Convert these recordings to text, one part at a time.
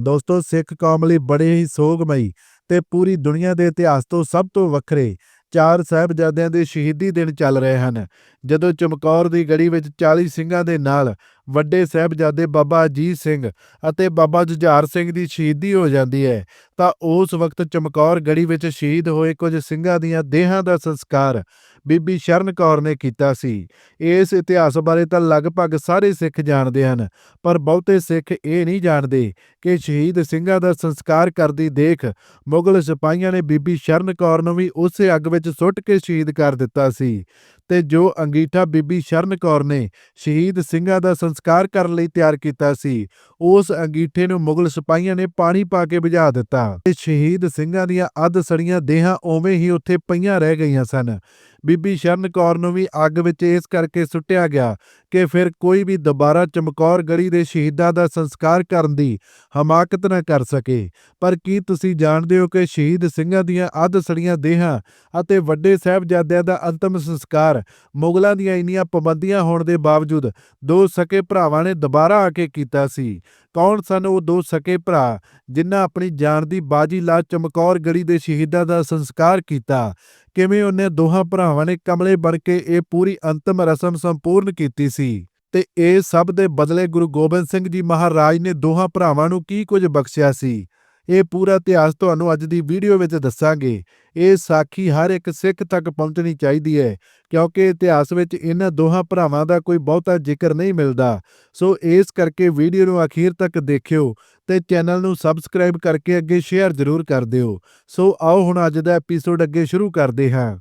ਦੋਸਤੋ, ਸਿੱਖ ਕੌਮ ਲਈ ਬੜੇ ਹੀ ਸੋਗਮਈ ਤੇ ਪੂਰੀ ਦੁਨੀਆ ਦੇ ਇਤਿਹਾਸ ਤੋਂ ਸਭ ਤੋਂ ਵੱਖਰੇ ਚਾਰ ਸਾਹਿਬਜ਼ਾਦਿਆਂ ਦੇ ਸ਼ਹੀਦੀ ਦਿਨ ਚੱਲ ਰਹੇ ਹਨ। ਜਦੋਂ ਚਮਕੌਰ ਦੀ ਗੜੀ ਵਿੱਚ 40 ਸਿੰਘਾਂ ਦੇ ਨਾਲ ਵੱਡੇ ਸਾਹਿਬਜ਼ਾਦੇ ਬਾਬਾ ਅਜੀਤ ਸਿੰਘ ਅਤੇ ਬਾਬਾ ਜੁਝਾਰ ਸਿੰਘ ਦੀ ਸ਼ਹੀਦੀ ਹੋ ਜਾਂਦੀ ਹੈ, ਤਾਂ ਉਸ ਵਕਤ ਚਮਕੌਰ ਗੜੀ ਵਿੱਚ ਸ਼ਹੀਦ ਹੋਏ ਕੁਝ ਸਿੰਘਾਂ ਦੀਆਂ ਦੇਹਾਂ ਦਾ ਸੰਸਕਾਰ ਬੀਬੀ ਸ਼ਰਨ ਕੌਰ ਨੇ ਕੀਤਾ ਸੀ। ਇਸ ਇਤਿਹਾਸ ਬਾਰੇ ਤਾਂ ਲਗਭਗ ਸਾਰੇ ਸਿੱਖ ਜਾਣਦੇ ਹਨ, ਪਰ ਬਹੁਤੇ ਸਿੱਖ ਇਹ ਨਹੀਂ ਜਾਣਦੇ ਕਿ ਸ਼ਹੀਦ ਸਿੰਘਾਂ ਦਾ ਸੰਸਕਾਰ ਕਰਦੀ ਦੇਖ ਮੁਗਲ ਸਿਪਾਹੀਆਂ ਨੇ ਬੀਬੀ ਸ਼ਰਨ ਕੌਰ ਨੂੰ ਵੀ ਉਸੇ ਅੱਗ ਵਿੱਚ ਸੁੱਟ ਕੇ ਸ਼ਹੀਦ ਕਰ ਦਿੱਤਾ ਸੀ। ਤੇ ਜੋ ਅੰਗੀਠਾ ਬੀਬੀ ਸ਼ਰਨ ਕੌਰ ਨੇ ਸ਼ਹੀਦ ਸਿੰਘਾਂ ਦਾ ਸੰਸਕਾਰ ਕਰਨ ਲਈ ਤਿਆਰ ਕੀਤਾ ਸੀ, ਉਸ ਅੰਗੀਠੇ ਨੂੰ ਮੁਗਲ ਸਿਪਾਹੀਆਂ ਨੇ ਪਾਣੀ ਪਾ ਕੇ ਬੁਝਾ ਦਿੱਤਾ ਤੇ ਸ਼ਹੀਦ ਸਿੰਘਾਂ ਦੀਆਂ ਅੱਧ ਸੜੀਆਂ ਦੇਹਾਂ ਉਵੇਂ ਹੀ ਉੱਥੇ ਪਈਆਂ ਰਹਿ ਗਈਆਂ ਸਨ। ਬੀਬੀ ਸ਼ਰਨ ਕੌਰ ਨੂੰ ਵੀ ਅੱਗ ਵਿੱਚ ਇਸ ਕਰਕੇ ਸੁੱਟਿਆ ਗਿਆ ਕਿ ਫਿਰ ਕੋਈ ਵੀ ਦੁਬਾਰਾ ਚਮਕੌਰ ਗੜੀ ਦੇ ਸ਼ਹੀਦਾਂ ਦਾ ਸੰਸਕਾਰ ਕਰਨ ਦੀ ਹਮਾਕਤ ਨਾ ਕਰ ਸਕੇ। ਪਰ ਕੀ ਤੁਸੀਂ ਜਾਣਦੇ ਹੋ ਕਿ ਸ਼ਹੀਦ ਸਿੰਘਾਂ ਦੀਆਂ ਅੱਧ ਸੜੀਆਂ ਦੇਹਾਂ ਅਤੇ ਵੱਡੇ ਸਾਹਿਬਜ਼ਾਦਿਆਂ ਦਾ ਅੰਤਮ ਸੰਸਕਾਰ ਮੁਗਲਾਂ ਦੀਆਂ ਇੰਨੀਆਂ ਪਾਬੰਦੀਆਂ ਹੋਣ ਦੇ ਬਾਵਜੂਦ ਦੋ ਸਕੇ ਭਰਾਵਾਂ ਨੇ ਦੁਬਾਰਾ ਆ ਕੇ ਕੀਤਾ ਸੀ? ਕੌਣ ਸਨ ਉਹ ਦੋ ਸਕੇ ਭਰਾ, ਜਿਨ੍ਹਾਂ ਆਪਣੀ ਜਾਨ ਦੀ ਬਾਜੀ ਲਾ ਚਮਕੌਰ ਗੜੀ ਦੇ ਸ਼ਹੀਦਾਂ ਦਾ ਸੰਸਕਾਰ ਕੀਤਾ। ਕਿਵੇਂ ਉਹਨੇ ਦੋਹਾਂ ਭਰਾਵਾਂ ਨੇ ਕਮਲੇ ਬਣ ਕੇ ਇਹ ਪੂਰੀ ਅੰਤਮ ਰਸਮ ਸੰਪੂਰਨ ਕੀਤੀ ਸੀ? ਤੇ ਇਹ ਸਭ ਦੇ ਬਦਲੇ ਗੁਰੂ ਗੋਬਿੰਦ ਸਿੰਘ ਜੀ ਮਹਾਰਾਜ ਨੇ ਦੋਹਾਂ ਭਰਾਵਾਂ ਨੂੰ ਕੀ ਕੁਝ ਬਖਸ਼ਿਆ ਸੀ? ਇਹ ਪੂਰਾ ਇਤਿਹਾਸ ਤੁਹਾਨੂੰ ਅੱਜ ਦੀ ਵੀਡੀਓ ਵਿੱਚ ਦੱਸਾਂਗੇ। ਇਹ ਸਾਖੀ ਹਰ ਇੱਕ ਸਿੱਖ ਤੱਕ ਪਹੁੰਚਣੀ ਚਾਹੀਦੀ ਹੈ, ਕਿਉਂਕਿ ਇਤਿਹਾਸ ਵਿੱਚ ਇਹਨਾਂ ਦੋਹਾਂ ਭਰਾਵਾਂ ਦਾ ਕੋਈ ਬਹੁਤਾ ਜ਼ਿਕਰ ਨਹੀਂ ਮਿਲਦਾ। ਸੋ ਇਸ ਕਰਕੇ ਵੀਡੀਓ ਨੂੰ ਅਖੀਰ ਤੱਕ ਦੇਖਿਓ ਤੇ ਚੈਨਲ ਨੂੰ ਸਬਸਕ੍ਰਾਈਬ ਕਰਕੇ ਅੱਗੇ ਸ਼ੇਅਰ ਜ਼ਰੂਰ ਕਰ ਦਿਓ। ਸੋ ਆਓ ਹੁਣ ਅੱਜ ਦਾ ਐਪੀਸੋਡ ਅੱਗੇ ਸ਼ੁਰੂ ਕਰਦੇ ਹਾਂ।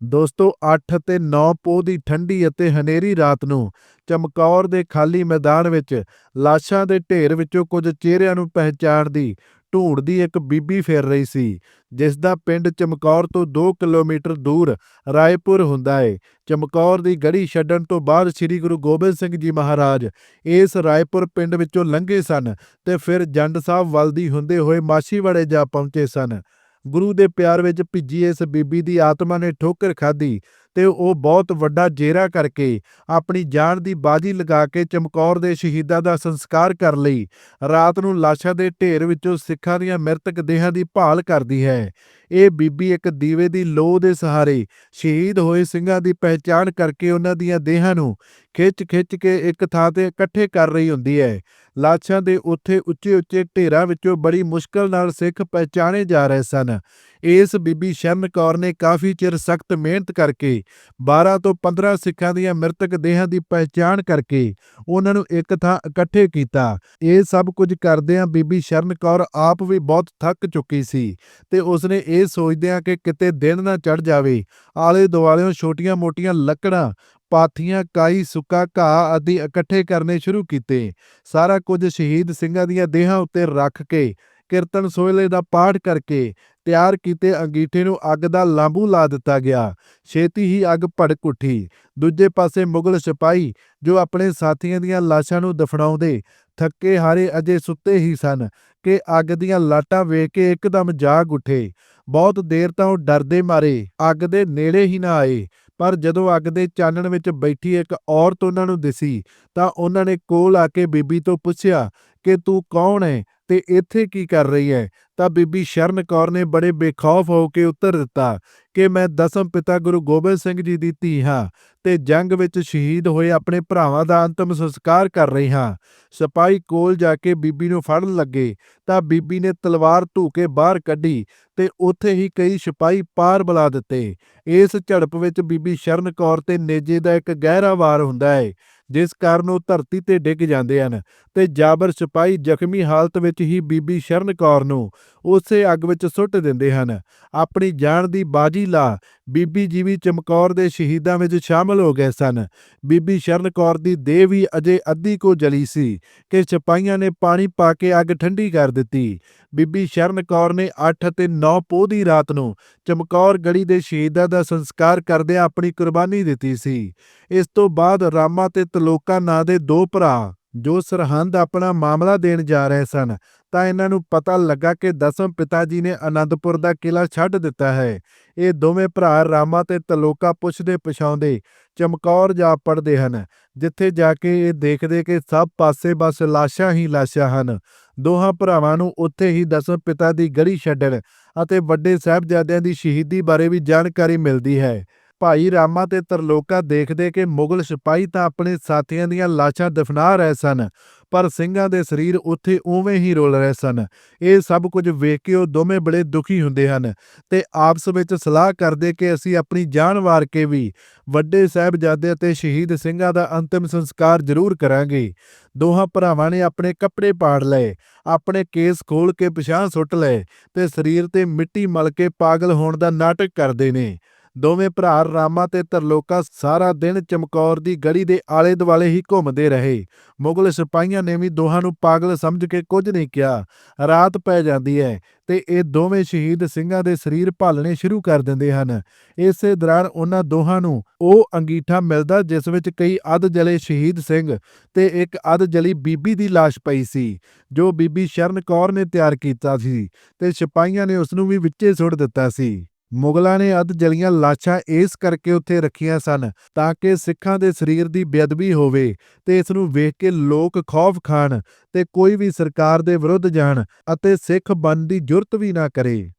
ਦੋਸਤੋ 8 ਤੇ 9 ਪੋਹ ਦੀ ਠੰਡੀ ਅਤੇ ਹਨੇਰੀ ਰਾਤ ਨੂੰ ਚਮਕੌਰ ਦੇ ਖਾਲੀ ਮੈਦਾਨ ਵਿੱਚ ਲਾਸ਼ਾਂ ਦੇ ਢੇਰ ਵਿੱਚੋਂ ਕੁਝ ਚਿਹਰਿਆਂ ਨੂੰ ਪਹਿਚਾਣਦੀ ਢੂੰਡਦੀ ਇੱਕ ਬੀਬੀ ਫਿਰ ਰਹੀ ਸੀ ਜਿਸ ਦਾ ਪਿੰਡ ਚਮਕੌਰ ਤੋਂ 2 ਕਿਲੋਮੀਟਰ ਦੂਰ ਰਾਏਪੁਰ ਹੁੰਦਾ ਹੈ ਚਮਕੌਰ ਦੀ ਗੜੀ ਛੱਡਣ ਤੋਂ ਬਾਅਦ ਸ੍ਰੀ ਗੁਰੂ ਗੋਬਿੰਦ ਸਿੰਘ ਜੀ ਮਹਾਰਾਜ ਇਸ ਰਾਏਪੁਰ ਪਿੰਡ ਵਿੱਚੋਂ ਲੰਘੇ ਸਨ ਤੇ ਫਿਰ ਜੰਡ ਸਾਹਿਬ ਵੱਲ ਦੀ ਹੁੰਦੇ ਹੋਏ ਮਾਛੀਵਾੜੇ ਜਾ ਪਹੁੰਚੇ ਸਨ। ਗੁਰੂ ਦੇ ਪਿਆਰ ਵਿੱਚ ਭਿੱਜੀ ਇਸ ਬੀਬੀ ਦੀ ਆਤਮਾ ਨੇ ਠੋਕਰ ਖਾਧੀ ਤੇ ਉਹ ਬਹੁਤ ਵੱਡਾ ਜੇਰਾ ਕਰਕੇ ਆਪਣੀ ਜਾਨ ਦੀ ਬਾਜੀ ਲਗਾ ਕੇ ਚਮਕੌਰ ਦੇ ਸ਼ਹੀਦਾਂ ਦਾ ਸੰਸਕਾਰ ਕਰ ਲਈ। ਰਾਤ ਨੂੰ ਲਾਸ਼ਾਂ ਦੇ ਢੇਰ ਵਿੱਚੋਂ ਸਿੱਖਾਂ ਦੀਆਂ ਮ੍ਰਿਤਕ ਦੇਹਾਂ ਦੀ ਭਾਲ ਕਰਦੀ ਹੈ। ਇਹ ਬੀਬੀ ਇੱਕ ਦੀਵੇ ਦੀ ਲੋ ਦੇ ਸਹਾਰੇ ਸ਼ਹੀਦ ਹੋਏ ਸਿੰਘਾਂ ਦੀ ਪਹਿਚਾਣ ਕਰਕੇ ਉਹਨਾਂ ਦੀਆਂ ਦੇਹਾਂ ਨੂੰ ਖਿੱਚ-ਖਿੱਚ ਕੇ ਇੱਕ ਥਾਂ ਤੇ ਇਕੱਠੇ ਕਰ ਰਹੀ ਹੁੰਦੀ ਹੈ। ਲਾਸ਼ਾਂ ਦੇ ਉੱਥੇ ਉੱਚੇ-ਉੱਚੇ ਢੇਰਾਂ ਵਿੱਚੋਂ ਬੜੀ ਮੁਸ਼ਕਲ ਨਾਲ ਸਿੱਖ ਪਹਿਚਾਣੇ ਜਾ ਰਹੇ ਸਨ। ਇਸ ਬੀਬੀ ਸ਼ਰਨ ਕੌਰ ਨੇ ਕਾਫੀ ਚਿਰ ਸਖਤ ਮਿਹਨਤ ਕਰਕੇ 12 ਤੋਂ 15 ਸਿੱਖਾਂ ਦੀਆਂ ਮ੍ਰਿਤਕ ਦੇਹਾਂ ਦੀ ਪਹਿਚਾਣ ਕਰਕੇ ਉਹਨਾਂ ਨੂੰ ਇੱਕ ਥਾਂ ਇਕੱਠੇ ਕੀਤਾ। ਇਹ ਸਭ ਕੁਝ ਕਰਦਿਆਂ ਬੀਬੀ ਸ਼ਰਨ ਕੌਰ ਆਪ ਵੀ ਬਹੁਤ ਥੱਕ ਚੁੱਕੀ ਸੀ ਤੇ ਉਸਨੇ ਇਹ ਸੋਚਦਿਆਂ ਕਿ ਕਿਤੇ ਦਿਨ ਨਾ ਚੜ ਜਾਵੇ ਆਲੇ ਦੁਆਲਿਓਂ ਛੋਟੀਆਂ-ਮੋਟੀਆਂ ਲੱਕੜਾਂ, ਪਾਥੀਆਂ, ਕਾਈ, ਸੁੱਕਾ ਘਾਹ ਆਦਿ ਇਕੱਠੇ ਕਰਨੇ ਸ਼ੁਰੂ ਕੀਤੇ। ਸਾਰਾ ਕੁਝ ਸ਼ਹੀਦ ਸਿੰਘਾਂ ਦੀਆਂ ਦੇਹਾਂ ਉੱਤੇ ਰੱਖ ਕੇ, ਕੀਰਤਨ ਸੋਹਲੇ ਦਾ ਪਾਠ ਕਰਕੇ ਤਿਆਰ ਕੀਤੇ ਅੰਗੀਠੇ ਨੂੰ ਅੱਗ ਦਾ ਲਾਂਬੂ ਲਾ ਦਿੱਤਾ ਗਿਆ। ਛੇਤੀ ਹੀ ਅੱਗ ਭੜਕ ਉੱਠੀ। ਦੂਜੇ ਪਾਸੇ ਮੁਗਲ ਸਿਪਾਹੀ ਜੋ ਆਪਣੇ ਸਾਥੀਆਂ ਦੀਆਂ ਲਾਸ਼ਾਂ ਨੂੰ ਦਫਨਾਉਂਦੇ ਥੱਕੇ ਹਾਰੇ ਅਜੇ ਸੁੱਤੇ ਹੀ ਸਨ ਕਿ ਅੱਗ ਦੀਆਂ ਲਾਟਾਂ ਵੇਖ ਕੇ ਇੱਕਦਮ ਜਾਗ ਉੱਠੇ। ਬਹੁਤ ਦੇਰ ਤਾਂ ਉਹ ਡਰਦੇ ਮਾਰੇ। ਅੱਗ ਦੇ ਨੇੜੇ ਹੀ ਨਾ ਆਏ। ਪਰ ਜਦੋਂ ਅੱਗ ਦੇ ਚਾਨਣ ਵਿੱਚ ਬੈਠੀ ਇੱਕ ਔਰਤ ਉਹਨਾਂ ਨੂੰ ਦਿਸੀ ਤਾਂ ਉਹਨਾਂ ਨੇ ਕੋਲ ਆ ਕੇ ਬੀਬੀ ਤੋਂ ਪੁੱਛਿਆ ਕਿ ਤੂੰ ਕੌਣ ਹੈ? ਤੇ ਇੱਥੇ ਕੀ ਕਰ ਰਹੀ ਹੈ ਤਾਂ ਬੀਬੀ ਸ਼ਰਨ ਕੌਰ ਨੇ ਬੜੇ ਬੇਖੌਫ ਹੋ ਕੇ ਉੱਤਰ ਦਿੱਤਾ ਕਿ ਮੈਂ ਦਸਮ ਪਿਤਾ ਗੁਰੂ ਗੋਬਿੰਦ ਸਿੰਘ ਜੀ ਦੀ ਧੀ ਹਾਂ ਤੇ ਜੰਗ ਵਿੱਚ ਸ਼ਹੀਦ ਹੋਏ ਆਪਣੇ ਭਰਾਵਾਂ ਦਾ ਅੰਤਮ ਸੰਸਕਾਰ ਕਰ ਰਹੀ ਹਾਂ। ਸਿਪਾਹੀ ਕੋਲ ਜਾ ਕੇ ਬੀਬੀ ਨੂੰ ਫੜਨ ਲੱਗੇ ਤਾਂ ਬੀਬੀ ਨੇ ਤਲਵਾਰ ਧੂ ਕੇ ਬਾਹਰ ਕੱਢੀ ਤੇ ਉੱਥੇ ਹੀ ਕਈ ਸਿਪਾਹੀ ਪਾਰ ਬੁਲਾ ਦਿੱਤੇ। ਇਸ ਝੜਪ ਵਿੱਚ ਬੀਬੀ ਸ਼ਰਨ ਕੌਰ ਤੇ ਨੇਜੇ ਦਾ ਇੱਕ ਗਹਿਰਾ ਵਾਰ ਹੁੰਦਾ ਹੈ ਜਿਸ ਕਾਰਨ ਉਹ ਧਰਤੀ ਤੇ ਡਿੱਗ ਜਾਂਦੇ ਹਨ। ਤੇ ਜਾਬਰ ਸਿਪਾਹੀ ਜ਼ਖਮੀ ਹਾਲਤ ਵਿੱਚ ਹੀ ਬੀਬੀ ਸ਼ਰਨ ਕੌਰ ਨੂੰ ਉਸੇ ਅੱਗ ਵਿੱਚ ਸੁੱਟ ਦਿੰਦੇ ਹਨ। ਆਪਣੀ ਜਾਨ ਦੀ ਬਾਜੀ ਲਾ ਬੀਬੀ ਜੀਵੀ ਚਮਕੌਰ ਦੇ ਸ਼ਹੀਦਾਂ ਵਿੱਚ ਸ਼ਾਮਲ ਹੋ ਗਏ ਸਨ। ਬੀਬੀ ਸ਼ਰਨ ਕੌਰ ਦੀ ਦੇਹ ਵੀ ਅਜੇ ਅੱਧੀ ਕੋ ਜਲੀ ਸੀ ਕਿ ਸਿਪਾਹੀਆਂ ਨੇ ਪਾਣੀ ਪਾ ਕੇ ਅੱਗ ਠੰਡੀ ਕਰ ਦਿੱਤੀ। ਬੀਬੀ ਸ਼ਰਨ ਕੌਰ ਨੇ 8 ਅਤੇ 9 ਪੋਹ ਦੀ ਰਾਤ ਨੂੰ ਚਮਕੌਰ ਗੜੀ ਦੇ ਸ਼ਹੀਦਾਂ ਦਾ ਸੰਸਕਾਰ ਕਰਦਿਆਂ ਆਪਣੀ ਕੁਰਬਾਨੀ ਦਿੱਤੀ ਸੀ। ਇਸ ਤੋਂ ਬਾਅਦ ਰਾਮਾ ਤੇ ਤਲੋਕਾ ਨਾਂ ਦੇ ਦੋ ਭਰਾ ਜੋ ਸਰਹੰਦ ਆਪਣਾ ਮਾਮਲਾ ਦੇਣ ਜਾ ਰਹੇ ਸਨ, ਤਾਂ ਇਹਨਾਂ ਨੂੰ ਪਤਾ ਲੱਗਾ ਕਿ ਦਸਮ ਪਿਤਾ ਜੀ ਨੇ ਅਨੰਦਪੁਰ ਦਾ ਕਿਲਾ ਛੱਡ ਦਿੱਤਾ ਹੈ। ਇਹ ਦੋਵੇਂ ਭਰਾ ਰਾਮਾ ਤੇ ਤਲੋਕਾ ਪੁੱਛਦੇ ਪਛਾਉਂਦੇ ਚਮਕੌਰ ਜਾ ਪੜਦੇ ਹਨ, ਜਿੱਥੇ ਜਾ ਕੇ ਇਹ ਦੇਖਦੇ ਕਿ ਸਭ ਪਾਸੇ ਬਸ ਲਾਸ਼ਾਂ ਹੀ ਲਾਸ਼ਾਂ ਹਨ। ਦੋਹਾਂ ਭਰਾਵਾਂ ਨੂੰ ਉੱਥੇ ਹੀ ਦਸਮ ਪਿਤਾ ਦੀ ਗੜੀ ਛੱਡਣ ਅਤੇ ਵੱਡੇ ਸਾਹਿਬਜ਼ਾਦਿਆਂ ਦੀ ਸ਼ਹੀਦੀ ਬਾਰੇ ਵੀ ਜਾਣਕਾਰੀ ਮਿਲਦੀ ਹੈ। ਭਾਈ ਰਾਮਾ ਤੇ ਤਰਲੋਕਾ ਦੇਖਦੇ ਕਿ ਮੁਗਲ ਸਿਪਾਹੀ ਤਾਂ ਆਪਣੇ ਸਾਥੀਆਂ ਦੀਆਂ ਲਾਸ਼ਾਂ ਦਫਨਾ ਰਹੇ ਸਨ, ਪਰ ਸਿੰਘਾਂ ਦੇ ਸਰੀਰ ਉੱਥੇ ਉਵੇਂ ਹੀ ਰੁਲ ਰਹੇ ਸਨ। ਇਹ ਸਭ ਕੁਝ ਵੇਖ ਕੇ ਉਹ ਦੋਵੇਂ ਬੜੇ ਦੁਖੀ ਹੁੰਦੇ ਹਨ ਤੇ ਆਪਸ ਵਿੱਚ ਸਲਾਹ ਕਰਦੇ ਕਿ ਅਸੀਂ ਆਪਣੀ ਜਾਨ ਵਾਰ ਕੇ ਵੀ ਵੱਡੇ ਸਾਹਿਬਜ਼ਾਦੇ ਅਤੇ ਸ਼ਹੀਦ ਸਿੰਘਾਂ ਦਾ ਅੰਤਿਮ ਸੰਸਕਾਰ ਜ਼ਰੂਰ ਕਰਾਂਗੇ। ਦੋਹਾਂ ਭਰਾਵਾਂ ਨੇ ਆਪਣੇ ਕੱਪੜੇ ਪਾੜ ਲਏ, ਆਪਣੇ ਕੇਸ ਖੋਲ ਕੇ ਪਿਛਾਂਹ ਸੁੱਟ ਲਏ ਤੇ ਸਰੀਰ ਤੇ ਮਿੱਟੀ ਮਲ ਕੇ ਪਾਗਲ ਹੋਣ ਦਾ ਨਾਟਕ ਕਰਦੇ ਨੇ। ਦੋਵੇਂ ਭਰਾ ਰਾਮਾ ਤੇ ਤਰਲੋਕਾ ਸਾਰਾ ਦਿਨ ਚਮਕੌਰ ਦੀ ਗੜੀ ਦੇ ਆਲੇ ਦੁਆਲੇ ਹੀ ਘੁੰਮਦੇ ਰਹੇ। ਮੁਗਲ ਸਿਪਾਹੀਆਂ ਨੇ ਵੀ ਦੋਹਾਂ ਨੂੰ ਪਾਗਲ ਸਮਝ ਕੇ ਕੁਝ ਨਹੀਂ ਕਿਹਾ। ਰਾਤ ਪੈ ਜਾਂਦੀ ਹੈ ਤੇ ਇਹ ਦੋਵੇਂ ਸ਼ਹੀਦ ਸਿੰਘਾਂ ਦੇ ਸਰੀਰ ਭਾਲਣੇ ਸ਼ੁਰੂ ਕਰ ਦਿੰਦੇ ਹਨ। ਇਸੇ ਦੌਰਾਨ ਉਹਨਾਂ ਦੋਹਾਂ ਨੂੰ ਉਹ ਅੰਗੀਠਾ ਮਿਲਦਾ ਜਿਸ ਵਿੱਚ ਕਈ ਅੱਧ ਜਲੇ ਸ਼ਹੀਦ ਸਿੰਘ ਤੇ ਇੱਕ ਅੱਧ ਜਲੀ ਬੀਬੀ ਦੀ ਲਾਸ਼ ਪਈ ਸੀ, ਜੋ ਬੀਬੀ ਸ਼ਰਨ ਕੌਰ ਨੇ ਤਿਆਰ ਕੀਤਾ ਸੀ ਤੇ ਸਿਪਾਹੀਆਂ ਨੇ ਉਸ ਨੂੰ ਵੀ ਵਿੱਚੇ ਸੁੱਟ ਦਿੱਤਾ ਸੀ। ਮੁਗਲਾਂ ਨੇ ਅੱਧ ਜਲੀਆਂ ਲਾਸ਼ਾਂ ਇਸ ਕਰਕੇ ਉੱਥੇ ਰੱਖੀਆਂ ਸਨ ਤਾਂ ਕਿ ਸਿੱਖਾਂ ਦੇ ਸਰੀਰ ਦੀ ਬੇਅਦਬੀ ਹੋਵੇ ਤੇ ਇਸ ਨੂੰ ਵੇਖ ਕੇ ਲੋਕ ਖੌਫ ਖਾਣ ਤੇ ਕੋਈ ਵੀ ਸਰਕਾਰ ਦੇ ਵਿਰੁੱਧ ਜਾਣ ਅਤੇ ਸਿੱਖ ਬਣ ਦੀ ਜੁਰਤ ਵੀ ਨਾ ਕਰੇ।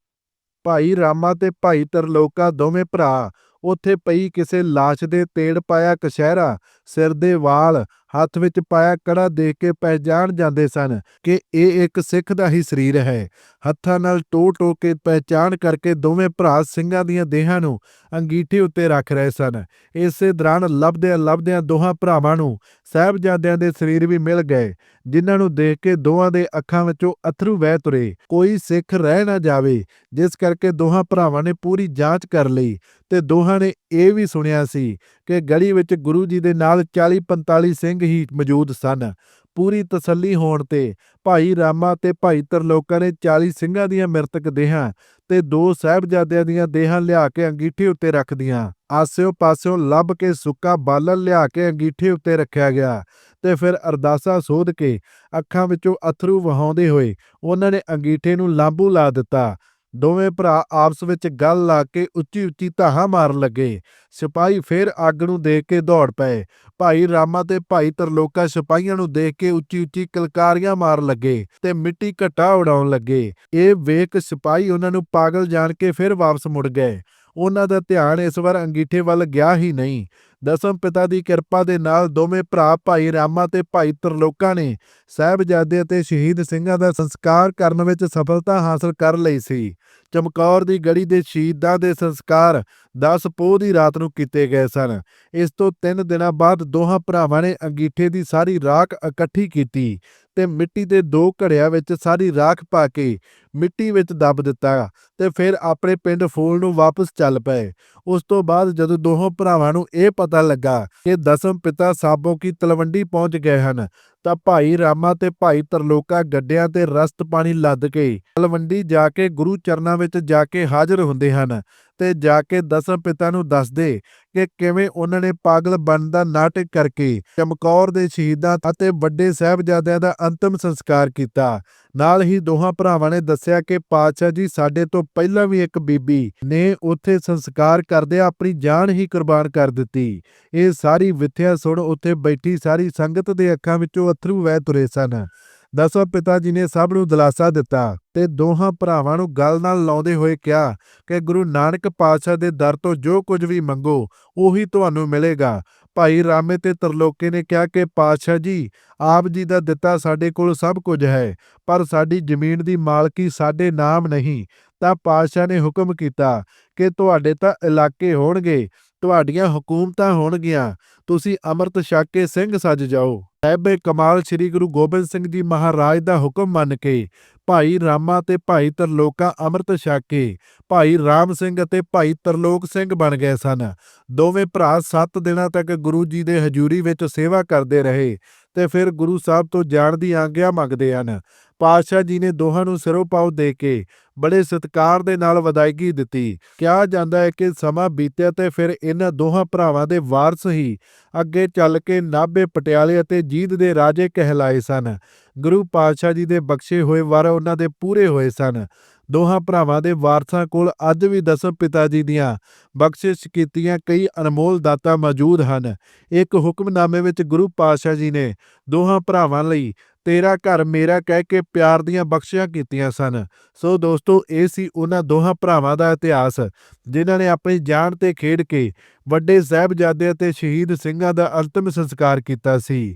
ਭਾਈ ਰਾਮਾ ਤੇ ਭਾਈ ਤਰਲੋਕਾ ਦੋਵੇਂ ਭਰਾ ਉੱਥੇ ਪਈ ਕਿਸੇ ਲਾਸ਼ ਦੇ ਤੇੜ ਪਾਇਆ ਕਸ਼ਹਿਰਾ ਸਿਰ ਦੇ ਵਾਲ ਹੱਥ ਵਿੱਚ ਪਾਇਆ ਕੜਾ ਦੇਖ ਕੇ ਪਹਿਚਾਣ ਜਾਂਦੇ ਸਨ ਕਿ ਇਹ ਇੱਕ ਸਿੱਖ ਦਾ ਹੀ ਸਰੀਰ ਹੈ। ਹੱਥਾਂ ਨਾਲ ਟੋ ਟੋ ਕੇ ਪਹਿਚਾਣ ਕਰਕੇ ਦੋਵੇਂ ਭਰਾ ਸਿੰਘਾਂ ਦੀਆਂ ਦੇਹਾਂ ਨੂੰ ਅੰਗੀਠੇ ਉੱਤੇ ਰੱਖ ਰਹੇ ਸਨ। ਇਸੇ ਦੌਰਾਨ ਲੱਭਦਿਆਂ ਲੱਭਦਿਆਂ ਦੋਹਾਂ ਭਰਾਵਾਂ ਨੂੰ ਸਾਹਿਬਜ਼ਾਦਿਆਂ ਦੇ ਸਰੀਰ ਵੀ ਮਿਲ ਗਏ, ਜਿਨ੍ਹਾਂ ਨੂੰ ਦੇਖ ਕੇ ਦੋਹਾਂ ਦੇ ਅੱਖਾਂ ਵਿੱਚੋਂ ਅਥਰੂ ਵਹਿ ਤੁਰੇ। ਕੋਈ ਸਿੱਖ ਰਹਿ ਨਾ ਜਾਵੇ, ਜਿਸ ਕਰਕੇ ਦੋਹਾਂ ਭਰਾਵਾਂ ਨੇ ਪੂਰੀ ਜਾਂਚ ਕਰ ਲਈ ਤੇ ਦੋਹਾਂ ਨੇ ਇਹ ਵੀ ਸੁਣਿਆ ਸੀ ਕਿ ਗਲੀ ਵਿੱਚ ਗੁਰੂ ਜੀ ਦੇ ਨਾਲ 40 45 ਸਿੰਘ ਹੀ ਮੌਜੂਦ ਸਨ। ਪੂਰੀ ਤਸੱਲੀ ਹੋਣ ਤੇ ਭਾਈ ਰਾਮਾ ਤੇ ਭਾਈ ਤਰਲੋਕਾ ਨੇ 40 ਸਿੰਘਾਂ ਦੀਆਂ ਮ੍ਰਿਤਕ ਦੇਹਾਂ ਤੇ ਦੋ ਸਾਹਿਬਜ਼ਾਦਿਆਂ ਦੀਆਂ ਦੇਹਾਂ ਲਿਆ ਕੇ ਅੰਗੀਠੇ ਉੱਤੇ ਰੱਖਦੀਆਂ ਆਸਿਓ ਪਾਸਿਓ ਲੱਭ ਕੇ ਸੁੱਕਾ ਬਾਲਣ ਲਿਆ ਕੇ ਅੰਗੀਠੇ ਉੱਤੇ ਰੱਖਿਆ ਗਿਆ ਤੇ ਫਿਰ ਅਰਦਾਸਾ ਸੋਧ ਕੇ ਅੱਖਾਂ ਵਿੱਚੋਂ ਅਥਰੂ ਵਹਾਉਂਦੇ ਹੋਏ ਉਹਨਾਂ ਨੇ ਅੰਗੀਠੇ ਨੂੰ ਲਾਂਬੂ ਲਾ ਦਿੱਤਾ। ਦੋਵੇਂ ਭਰਾ ਆਪਸ ਵਿੱਚ ਗੱਲ ਲਾ ਕੇ ਉੱਚੀ ਉੱਚੀ ਧਾਹਾਂ ਮਾਰਨ ਲੱਗੇ। ਸਿਪਾਹੀ ਫੇਰ ਅੱਗ ਨੂੰ ਦੇਖ ਕੇ ਦੌੜ ਪਏ। ਭਾਈ ਰਾਮਾ ਤੇ ਭਾਈ ਤਰਲੋਕਾ ਸਿਪਾਹੀਆਂ ਨੂੰ ਦੇਖ ਕੇ ਉੱਚੀ ਉੱਚੀ ਕਲਕਾਰੀਆਂ ਮਾਰਨ ਲੱਗੇ ਤੇ ਮਿੱਟੀ ਘਟਾ ਉਡਾਉਣ ਲੱਗੇ। ਇਹ ਵੇਖ ਸਿਪਾਹੀ ਉਹਨਾਂ ਨੂੰ ਪਾਗਲ ਜਾਣ ਕੇ ਫਿਰ ਵਾਪਸ ਮੁੜ ਗਏ। ਉਹਨਾਂ ਦਾ ਧਿਆਨ ਇਸ ਵਾਰ ਅੰਗੀਠੇ ਵੱਲ ਗਿਆ ਹੀ ਨਹੀਂ। ਦਸਮ ਪਿਤਾ ਦੀ ਕਿਰਪਾ ਦੇ ਨਾਲ ਦੋਵੇਂ ਭਰਾ ਭਾਈ ਰਾਮਾ ਤੇ ਭਾਈ ਤਰਲੋਕਾ ਨੇ ਸਾਹਿਬਜ਼ਾਦੇ ਅਤੇ ਸ਼ਹੀਦ ਸਿੰਘਾਂ ਦਾ ਸੰਸਕਾਰ ਕਰਨ ਵਿੱਚ ਸਫਲਤਾ ਹਾਸਲ ਕਰ ਲਈ ਸੀ। ਚਮਕੌਰ ਦੀ ਗੜੀ ਦੇ ਸ਼ਹੀਦਾਂ ਦੇ ਸੰਸਕਾਰ 10 ਪੋਹ ਦੀ ਰਾਤ ਨੂੰ ਕੀਤੇ ਗਏ ਸਨ। ਇਸ ਤੋਂ 3 ਦਿਨਾਂ ਬਾਅਦ ਦੋਹਾਂ ਭਰਾਵਾਂ ਨੇ ਅੰਗੀਠੇ ਦੀ ਸਾਰੀ ਰਾਖ ਇਕੱਠੀ ਕੀਤੀ ਤੇ ਮਿੱਟੀ ਦੇ ਦੋ ਘੜਿਆਂ ਵਿੱਚ ਸਾਰੀ ਰਾਖ ਪਾ ਕੇ ਮਿੱਟੀ ਵਿੱਚ ਦੱਬ ਦਿੱਤਾ ਤੇ ਫਿਰ ਆਪਣੇ ਪਿੰਡ ਫੂਲ ਨੂੰ ਵਾਪਸ ਚੱਲ ਪਏ। ਉਸ ਤੋਂ ਬਾਅਦ ਜਦੋਂ ਦੋਹਾਂ ਭਰਾਵਾਂ ਨੂੰ ਇਹ ਪਤਾ ਲੱਗਾ ਕਿ ਦਸਮ ਪਿਤਾ ਸਾਬੋ ਕੀ ਤਲਵੰਡੀ ਪਹੁੰਚ ਗਏ ਹਨ ਤਾਂ ਭਾਈ ਰਾਮਾ ਤੇ ਭਾਈ ਤਰਲੋਕਾ ਗੱਡਿਆਂ ਤੇ ਰਸਤ ਪਾਣੀ ਲੱਦ ਕੇ ਤਲਵੰਡੀ ਜਾ ਕੇ ਗੁਰੂ ਚਰਨਾਂ ਵਿੱਚ ਜਾ ਕੇ ਹਾਜ਼ਰ ਹੁੰਦੇ ਹਨ ਤੇ ਜਾ ਕੇ ਦਸਮ ਪਿਤਾ ਨੂੰ ਦੱਸਦੇ ਕਿ ਕਿਵੇਂ ਉਹਨਾਂ ਨੇ ਪਾਗਲ ਬਣ ਦਾ ਨਾਟਕ ਕਰਕੇ ਚਮਕੌਰ ਦੇ ਸ਼ਹੀਦਾਂ ਅਤੇ ਵੱਡੇ ਸਾਹਿਬਜ਼ਾਦਿਆਂ ਦਾ ਅੰਤਮ ਸੰਸਕਾਰ ਕੀਤਾ। ਨਾਲ ਹੀ ਦੋਹਾਂ ਭਰਾਵਾਂ ਨੇ ਦੱਸਿਆ ਕਿ ਪਾਤਸ਼ਾਹ ਜੀ ਸਾਡੇ ਤੋਂ ਪਹਿਲਾਂ ਵੀ ਇੱਕ ਬੀਬੀ ਨੇ ਉੱਥੇ ਸੰਸਕਾਰ ਕਰਦਿਆਂ ਆਪਣੀ ਜਾਨ ਹੀ ਕੁਰਬਾਨ ਕਰ ਦਿੱਤੀ। ਇਹ ਸਾਰੀ ਵਿਥਿਆ ਸੁਣ ਉੱਥੇ ਬੈਠੀ ਸਾਰੀ ਸੰਗਤ ਦੇ ਅੱਖਾਂ ਵਿੱਚੋਂ ਅਥਰੂ ਵਹਿ ਤੁਰੇ ਸਨ। ਦਸਮ ਪਿਤਾ ਜੀ ਨੇ ਸਭ ਨੂੰ ਦਿਲਾਸਾ ਦਿੱਤਾ ਤੇ ਦੋਹਾਂ ਭਰਾਵਾਂ ਨੂੰ ਗੱਲ ਨਾਲ ਲਾਉਂਦੇ ਹੋਏ ਕਿਹਾ ਕਿ ਗੁਰੂ ਨਾਨਕ ਪਾਤਸ਼ਾਹ ਦੇ ਦਰ ਤੋਂ ਜੋ ਕੁਝ ਵੀ ਮੰਗੋ, ਉਹੀ ਤੁਹਾਨੂੰ ਮਿਲੇਗਾ। ਭਾਈ ਰਾਮੇ ਤੇ ਤਰਲੋਕੇ ਨੇ ਕਿਹਾ ਕਿ ਪਾਤਸ਼ਾਹ ਜੀ, ਆਪ ਜੀ ਦਾ ਦਿੱਤਾ ਸਾਡੇ ਕੋਲ ਸਭ ਕੁਝ ਹੈ, ਪਰ ਸਾਡੀ ਜ਼ਮੀਨ ਦੀ ਮਾਲਕੀ ਸਾਡੇ ਨਾਮ ਨਹੀਂ। ਤਾਂ ਪਾਤਸ਼ਾਹ ਨੇ ਹੁਕਮ ਕੀਤਾ ਕਿ ਤੁਹਾਡੇ ਤਾਂ ਇਲਾਕੇ ਹੋਣਗੇ, ਤੁਹਾਡੀਆਂ ਹਕੂਮਤਾਂ ਹੋਣਗੀਆਂ, ਤੁਸੀਂ ਅੰਮ੍ਰਿਤ ਛਕ ਕੇ ਸਿੰਘ ਸੱਜ ਜਾਓ। ਸਾਹਿਬ ਕਮਾਲ ਸ੍ਰੀ ਗੁਰੂ ਗੋਬਿੰਦ ਸਿੰਘ ਜੀ ਮਹਾਰਾਜ ਦਾ ਹੁਕਮ ਮੰਨ ਕੇ ਭਾਈ ਰਾਮਾ ਤੇ ਭਾਈ ਤਰਲੋਕਾ ਅੰਮ੍ਰਿਤ ਛਕ ਕੇ ਭਾਈ ਰਾਮ ਸਿੰਘ ਅਤੇ ਭਾਈ ਤਰਲੋਕ ਸਿੰਘ ਬਣ ਗਏ ਸਨ। ਦੋਵੇਂ ਭਰਾ 7 ਦਿਨਾਂ ਤੱਕ ਗੁਰੂ ਜੀ ਦੇ ਹਜ਼ੂਰੀ ਵਿੱਚ ਸੇਵਾ ਕਰਦੇ ਰਹੇ ਤੇ ਫਿਰ ਗੁਰੂ ਸਾਹਿਬ ਤੋਂ ਜਾਣ ਦੀ ਆਗਿਆ ਮੰਗਦੇ ਹਨ। ਪਾਤਸ਼ਾਹ ਜੀ ਨੇ ਦੋਹਾਂ ਨੂੰ ਸਿਰੋਂ ਪਾਉ ਦੇ ਕੇ ਬੜੇ ਸਤਿਕਾਰ ਦੇ ਨਾਲ ਵਿਦਾਇਗੀ ਦਿੱਤੀ। ਕਿਹਾ ਜਾਂਦਾ ਹੈ ਕਿ ਸਮਾਂ ਬੀਤਿਆ ਤੇ ਫਿਰ ਇਹਨਾਂ ਦੋਹਾਂ ਭਰਾਵਾਂ ਦੇ ਵਾਰਸ ਹੀ ਅੱਗੇ ਚੱਲ ਕੇ ਨਾਭੇ ਪਟਿਆਲੇ ਅਤੇ ਜੀਂਦ ਦੇ ਰਾਜੇ ਕਹਿਲਾਏ ਸਨ। ਗੁਰੂ ਪਾਤਸ਼ਾਹ ਜੀ ਦੇ ਬਖਸ਼ੇ ਹੋਏ ਵਰ ਉਹਨਾਂ ਦੇ ਪੂਰੇ ਹੋਏ ਸਨ। ਦੋਹਾਂ ਭਰਾਵਾਂ ਦੇ ਵਾਰਸਾਂ ਕੋਲ ਅੱਜ ਵੀ ਦਸਮ ਪਿਤਾ ਜੀ ਦੀਆਂ ਬਖਸ਼ਿਸ਼ ਕੀਤੀਆਂ ਕਈ ਅਨਮੋਲ ਦਾਤਾਂ ਮੌਜੂਦ ਹਨ। ਇੱਕ ਹੁਕਮਨਾਮੇ ਵਿੱਚ ਗੁਰੂ ਪਾਤਸ਼ਾਹ ਜੀ ਨੇ ਦੋਹਾਂ ਭਰਾਵਾਂ ਲਈ ਤੇਰਾ ਘਰ ਮੇਰਾ ਕਹਿ ਕੇ ਪਿਆਰ ਦੀਆਂ ਬਖਸ਼ਿਸ਼ਾਂ ਕੀਤੀਆਂ ਸਨ। ਸੋ ਦੋਸਤੋ, ਇਹ ਸੀ ਉਹਨਾਂ ਦੋਹਾਂ ਭਰਾਵਾਂ ਦਾ ਇਤਿਹਾਸ, ਜਿਨ੍ਹਾਂ ਨੇ ਆਪਣੀ ਜਾਨ ਤੇ ਖੇਡ ਕੇ ਵੱਡੇ ਸਾਹਿਬਜ਼ਾਦੇ ਅਤੇ ਸ਼ਹੀਦ ਸਿੰਘਾਂ ਦਾ ਅੰਤਿਮ ਸੰਸਕਾਰ ਕੀਤਾ ਸੀ।